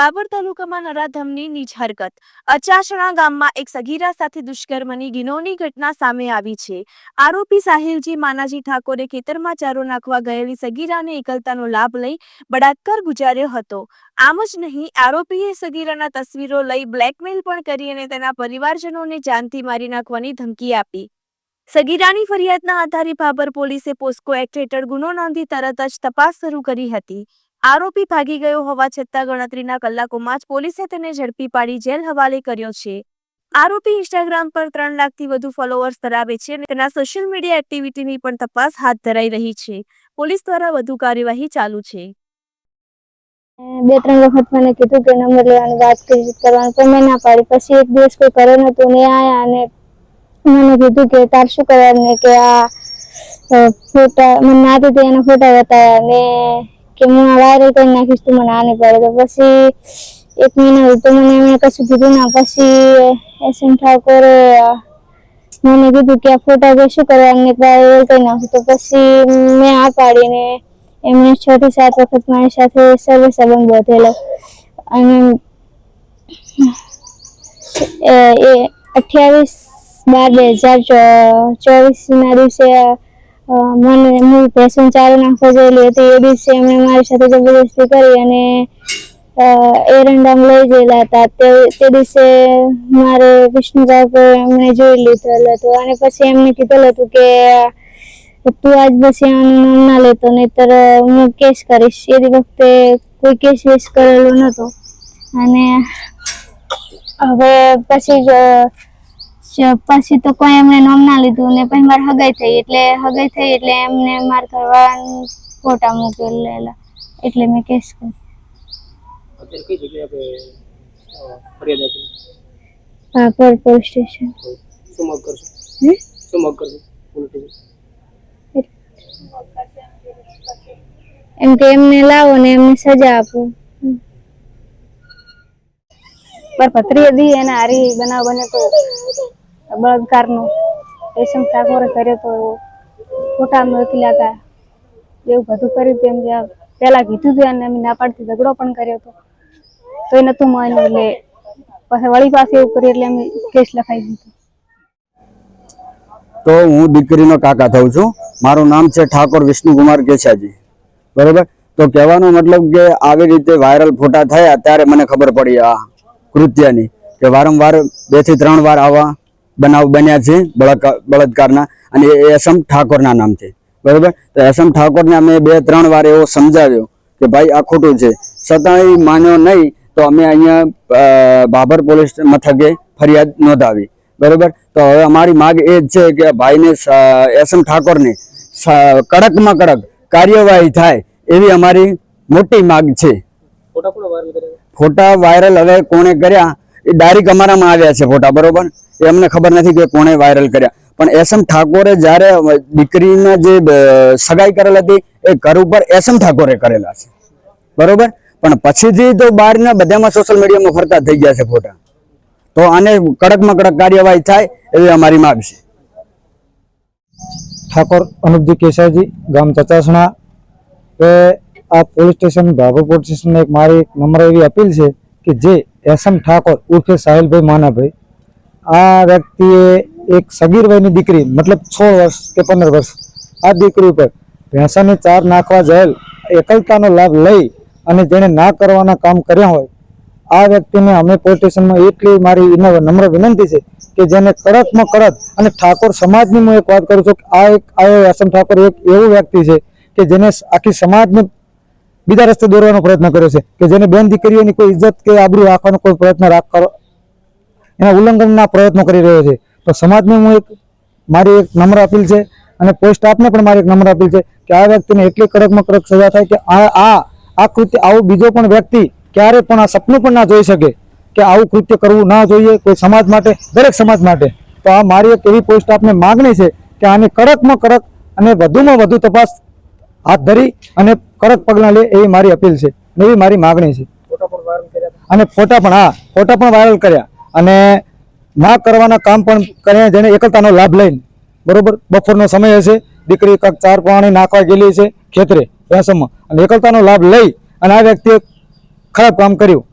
બાબર તાલુકામાં નરાધમની નીચ હરકત. અચાસણા ગામમાં એક સગીરા સાથે દુષ્કર્મની ગિનોની ઘટના સામે આવી છે. આરોપી સાહિલજી માનાજી ઠાકોરે ખેતરમાં ચારો નાખવા ગયેલી સગીરાને એકલતાનો લાભ લઈ બળાત્કાર ગુજાર્યો હતો. આમ જ નહીં, આરોપીએ સગીરાના તસવીરો લઈ બ્લેકમેલ પણ કરી અને તેના પરિવારજનોને જાનથી મારી નાખવાની ધમકી આપી. સગીરાની ફરિયાદના આધારે ભાબર પોલીસે પોસ્કો એક્ટ હેઠળ ગુનો નોંધી તરત જ તપાસ શરૂ કરી હતી. આરોપી ભાગી ગયો હોવા છતાં ગણતરીના કલાકોમાં જ પોલીસે તેને ઝડપી પાડી જેલ હવાલે કર્યો છે. આરોપી ઇન્સ્ટાગ્રામ પર ત્રણ લાખથી વધુ ફોલોઅર્સ ધરાવે છે અને તેના સોશિયલ મીડિયા એક્ટિવિટીની પણ તપાસ હાથ ધરાઈ રહી છે. પોલીસ દ્વારા વધુ કાર્યવાહી ચાલુ છે. બે ત્રણ વખત મને કીધું કે નંબર લેવાની વાત કરી પણ મેં ના પાડી. પછી એક દિવસ કોઈ કરે નતું ને આયા અને મને કીધું કે તાર શું કરવાનું કે આ ફોટા, મને ના દીધી એના ફોટા બતાવ્યા ને કે હું આ વાયરલ કરી નાખીશ તું મને આને પડે તો પછી એક મહિના તો મને એમણે કશું કીધું ના. પછી એસએમ ઠાકોરે મને કીધું કે આ ફોટા કે શું કરવાનું? ને વાયરલ કરી નાખું તો પછી મેં આ પાડીને એમણે છ થી સાત વખત મારી સાથે સર્વે સંબંધ બાંધેલો. અને એ અઠ્યાવીસ બાર બે હજાર ચોવીસના દિવસે મને હું પેશન ચાલુ નાખવા ગયેલી હતી, એ દિવસે એમણે મારી સાથે જબરદસ્તી કરી અને એરંડામ લઈ ગયેલા હતા. તે તે દિવસે મારે વિષ્ણુ કાકો એમણે જોઈ લીધેલ હતું. અને પછી એમને કીધેલું હતું કે, તું આજ પછી આનું નામ ના લેતો, નહીતર, હું કેસ કરીશ. એ વખતે કોઈ કેસ વેસ કરેલો નહોતો. અને હવે પછી જ- પછી તો કોઈ એમને નામ ના લીધું ને પછી મારે હગાઈ થઈ એટલે હગાઈ થઈ એટલે એમને માર કરવા ફોટા મોકલેલા એટલે મેં કેસ કર્યો. Police station. એમ કે એમને લાવો ને એમને સજા આપો. પર પથરી હતી એના હારી બનાવ બને તો બળાત્કારનો રેશમ ઠાકોરે કર્યો તો ખોટા મોકલ્યા હતા. એવું બધું કર્યું તેમ જે પહેલા કીધું હતું અને ના પાડતી ઝઘડો પણ કર્યો હતો. તો એ નતું માન્યું એટલે પછી વળી પાસે એવું કર્યું એટલે અમે કેસ લખાઈ દીધો. તો હું દીકરીનો કાકા થઉં છું. મારું નામ છે ઠાકોર વિષ્ણુકુમાર કેશાજી બરોબર? તો કહેવાનો મતલબ કે આવી રીતે વાયરલ ફોટા થયા ત્યારે મને ખબર પડી આ કૃત્યની કે વારંવાર બેથી ત્રણ વાર આવા બનાવ બન્યા છે બળાત્કાર- બળાત્કારના અને એ એસમ ઠાકોરના નામથી. બરોબર? તો એસમ ઠાકોરને અમે બે ત્રણ વાર એવો સમજાવ્યો કે ભાઈ આ ખોટું છે. છતાંય માન્યો નહીં તો અમે અહીંયા બાબર પોલીસ મથકે ફરિયાદ નોંધાવી. બરોબર? તો હવે અમારી માગ એ જ છે કે ભાઈને એસમ ઠાકોરને કડકમાં કડક કાર્યવાહી થાય એવી અમારી મોટી માગ છે. ફોટા વાયરલ ફોટા વાયરલ હવે કોણે કર્યા એ ડાયરેક્ટ અમારામાં આવ્યા છે ફોટા બરોબર? એ અમને ખબર નથી કે કોણે વાયરલ કર્યા. પણ એસએમ ઠાકોરે જ્યારે દીકરીના જે સગાઈ કરેલ હતી, એ ઘર ઉપર એસ એમ ઠાકોરે કરેલા છે. બરોબર? પણ પછીથી તો બહારના બધામાં સોશિયલ મીડિયામાં ફરતા થઈ ગયા છે ફોટા. તો આને કડકમાં કડક કાર્યવાહી થાય એવી અમારી માગ છે. ઠાકોર અનુપજી કેસાજી ગામ ચચાસણા. એ આ પોલીસ સ્ટેશન ભાભર પોલીસ સ્ટેશનને એક મારી નમ્ર એવી અપીલ છે કે જે એસએમ ઠાકોર ઉર્ફે સાહિલભાઈ માનાભાઈ આ વ્યક્તિએ એક સગીર વયની દીકરી, મતલબ છ વર્ષ કે પંદર વર્ષ, આ દીકરી ઉપર ભેંસાને ચાર નાખવા જાયેલ એકલતાનો લાભ લઈ અને જેણે ના કરવાના કામ કર્યા હોય, આ વ્યક્તિને અમે પોલીસ સ્ટેશનમાં એટલી મારી નમ્ર વિનંતી છે કે જેને કડકમાં કડક અને ઠાકોર સમાજની હું એક વાત કરું છું કે આ એક આયો આસમ ઠાકોર એક એવું વ્યક્તિ છે કે જેને આખી સમાજને બીજા રસ્તે દોરવાનો પ્રયત્ન કર્યો છે, કે જેને બેન દીકરીઓની કોઈ ઇજ્જત કે આબરૂ રાખવાનો કોઈ પ્રયત્ન રાખ એના ઉલ્લંઘનના પ્રયત્નો કરી રહ્યો છે. તો સમાજને હું એક મારી એક નમ્ર અપીલ છે અને પોસ્ટ સ્ટાફને પણ મારી એક નમ્ર અપીલ છે કે આ વ્યક્તિને એટલી કડકમાં કડક સજા થાય કે આ આ આ કૃત્ય આવું બીજો પણ વ્યક્તિ ક્યારે પણ આ સપનું પણ ના જોઈ શકે કે આવું કૃત્ય કરવું ના જોઈએ કોઈ સમાજ માટે દરેક સમાજ માટે. તો આ મારી એક એવી પોસ્ટ સ્ટાફને માગણી છે કે આની કડકમાં કડક અને વધુમાં વધુ તપાસ હાથ ધરી અને કડક પગલાં લે એવી મારી અપીલ છે. એવી મારી માગણી છે. અને ફોટા પણ હા ફોટા પણ વાયરલ કર્યા. અને ના કરવાના કામ પણ કરે જેને એકલતાનો લાભ લઈને. બરોબર? બપોરનો સમય હશે, દીકરી કાંક ચાર પાણી નાખવા ગયેલી છે ખેતરે રેસમમાં અને એકલતાનો લાભ લઈ અને આ વ્યક્તિએ ખરાબ કામ કર્યું.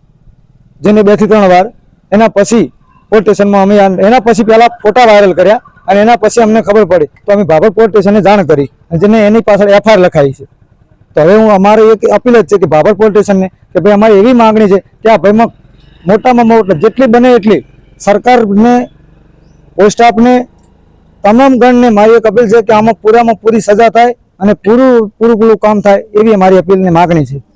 જેને બેથી ત્રણ વાર. એના પછી પોલીસ સ્ટેશનમાં અમે એના પછી પહેલાં ફોટા વાયરલ કર્યા અને એના પછી અમને ખબર પડી તો અમે ભાભર પોલીસ સ્ટેશને જાણ કરી અને જેને એની પાછળ એફઆઈઆર લખાઈ છે. તો હવે હું અમારે એક અપીલ જ છે કે ભાભર પોલીસ સ્ટેશનને કે ભાઈ અમારી એવી માગણી છે કે આ ભાઈમાં મોટામાં મોટા જેટલી બને એટલી. સરકારને, પોલીસ સ્ટાફને, તમામ ગણને મારી એક અપીલ છે કે આમાં પૂરામાં પૂરી સજા થાય અને પૂરું પૂરું પૂરું કામ થાય એવી મારી અપીલની માગણી છે.